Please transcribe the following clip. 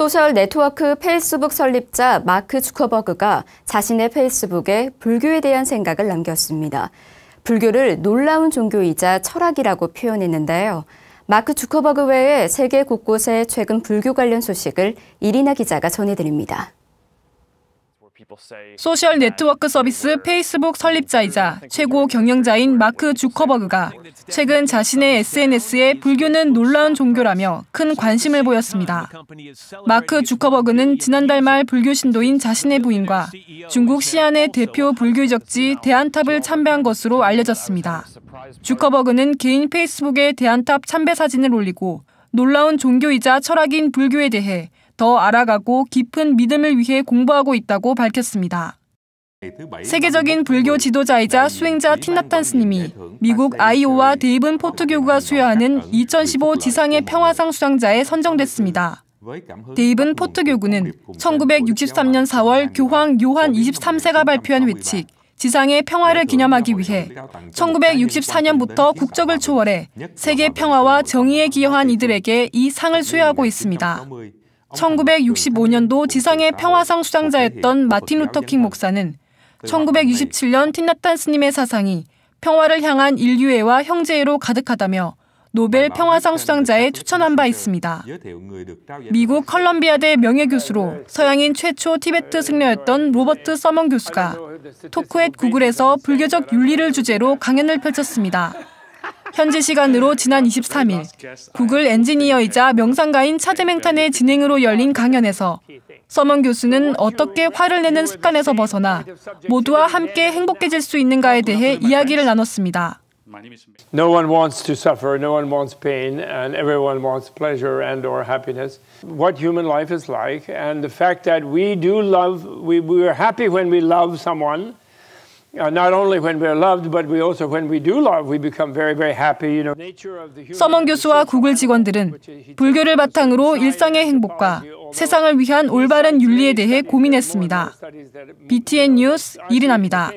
소셜 네트워크 페이스북 설립자 마크 주커버그가 자신의 페이스북에 불교에 대한 생각을 남겼습니다. 불교를 놀라운 종교이자 철학이라고 표현했는데요. 마크 주커버그 외에 세계 곳곳에 최근 불교 관련 소식을 이리나 기자가 전해드립니다. 소셜 네트워크 서비스 페이스북 설립자이자 최고 경영자인 마크 주커버그가 최근 자신의 SNS에 불교는 놀라운 종교라며 큰 관심을 보였습니다. 마크 주커버그는 지난달 말 불교 신도인 자신의 부인과 중국 시안의 대표 불교적지 대안탑을 참배한 것으로 알려졌습니다. 주커버그는 개인 페이스북에 대안탑 참배 사진을 올리고 놀라운 종교이자 철학인 불교에 대해 더 알아가고 깊은 믿음을 위해 공부하고 있다고 밝혔습니다. 세계적인 불교 지도자이자 수행자 티나탄 스님이 미국 아이오와 데이븐 포트교구가 수여하는 2015 지상의 평화상 수상자에 선정됐습니다. 데이븐 포트교구는 1963년 4월 교황 요한 23세가 발표한 회칙 지상의 평화를 기념하기 위해 1964년부터 국적을 초월해 세계 평화와 정의에 기여한 이들에게 이 상을 수여하고 있습니다. 1965년도 지상의 평화상 수상자였던 마틴 루터킹 목사는 1967년 티나탄 스님의 사상이 평화를 향한 인류애와 형제애로 가득하다며 노벨 평화상 수상자에 추천한 바 있습니다. 미국 컬럼비아대 명예교수로 서양인 최초 티베트 승려였던 로버트 서먼 교수가 토크햇 구글에서 불교적 윤리를 주제로 강연을 펼쳤습니다. 현지 시간으로 지난 23일 구글 엔지니어이자 명상가인 차제맹탄의 진행으로 열린 강연에서 서먼 교수는 어떻게 화를 내는 습관에서 벗어나 모두와 함께 행복해질 수 있는가에 대해 이야기를 나눴습니다. No one wants to suffer, no one wants pain, and everyone wants pleasure and or happiness. What human life is like, and the fact that we do love, we, we are happy when we love someone, 서먼 교수와 구글 직원들은 불교를 바탕으로 일상의 행복과 세상을 위한 올바른 윤리에 대해 고민했습니다. BTN 뉴스 이린아입니다.